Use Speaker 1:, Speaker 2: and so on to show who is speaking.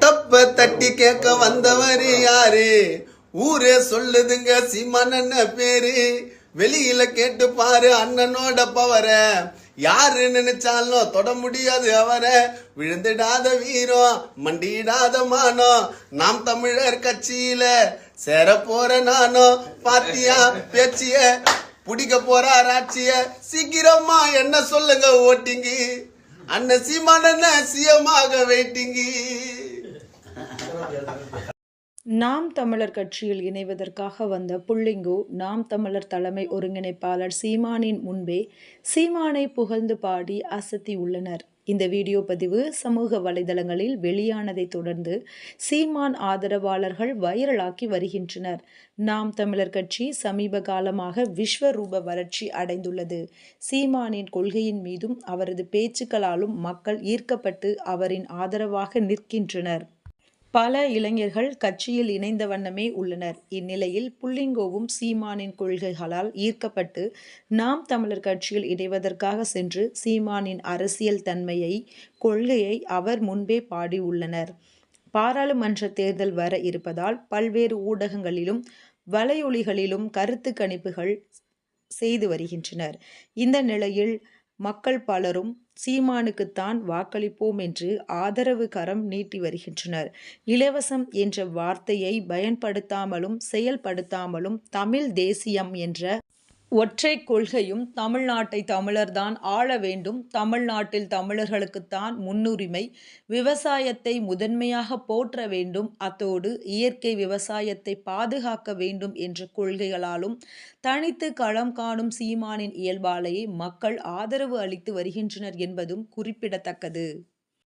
Speaker 1: தப்ப தட்டி கேட்க வந்தவர் யாரு? ஊரே சொல்லுதுங்க சீமான் பேரு? வெளியில கேட்டு பாரு அண்ணனோட பவர யாரு நினைச்சாலும் தொட முடியாது அவரை. விழுந்துடாத வீரம் மண்டியிடாத மானம். நாம் தமிழர் கட்சியில சேர போற நானும் பாத்தியா பேச்சிய? பிடிக்க போறார் ஆட்சிய சீக்கிரமா என்ன சொல்லுங்க ஓட்டிங்கி. அண்ணன் சீமான சியமாக வெயிட்டிங்கி
Speaker 2: நாம் தமிழர் கட்சியில் இணைவதற்காக வந்த புள்ளிங்கு நாம் தமிழர் தலைமை ஒருங்கிணைப்பாளர் சீமானின் முன்பே சீமானை புகழ்ந்து பாடி அசத்தி உள்ளனர். இந்த வீடியோ பதிவு சமூக வலைதளங்களில் வெளியானதை தொடர்ந்து சீமான் ஆதரவாளர்கள் வைரலாக்கி வருகின்றனர். நாம் தமிழர் கட்சி சமீப காலமாக விஸ்வரூப வளர்ச்சி அடைந்துள்ளது. சீமானின் கொள்கையின் மீதும் அவரது பேச்சுக்களாலும் மக்கள் ஈர்க்கப்பட்டு அவரின் ஆதரவாக நிற்கின்றனர். பல இளைஞர்கள் கட்சியில் இணைந்த வண்ணமே உள்ளனர். இந்நிலையில் புள்ளிங்கோவும் சீமானின் கொள்கைகளால் ஈர்க்கப்பட்டு நாம் தமிழர் கட்சியில் இணைவதற்காக சென்று சீமானின் அரசியல் தன்மையை கொள்கையை அவர் முன்பே பாடியுள்ளனர் பாராளுமன்ற தேர்தல் வர இருப்பதால் பல்வேறு ஊடகங்களிலும் வலையொலிகளிலும் கருத்து கணிப்புகள் செய்து வருகின்றனர். இந்த நிலையில் மக்கள் பலரும் சீமானுக்குத்தான் வாக்களிப்போம் என்று ஆதரவு கரம் நீட்டி வருகின்றனர். இலவசம் என்ற வார்த்தையை பயன்படுத்தாமலும் செயல்படுத்தாமலும் தமிழ் தேசியம் என்ற ஒற்றை கொள்கையும் தமிழ்நாட்டை தமிழர்தான் ஆள வேண்டும். தமிழ்நாட்டில் தமிழர்களுக்குத்தான் முன்னுரிமை விவசாயத்தை முதன்மையாக போற்ற வேண்டும். அத்தோடு இயற்கை விவசாயத்தை பாதுகாக்க வேண்டும் என்ற கொள்கைகளாலும் தனித்து களம் காணும் சீமானின் இயல்பாலேயே மக்கள் ஆதரவு அளித்து வருகின்றனர் என்பதும் குறிப்பிடத்தக்கது.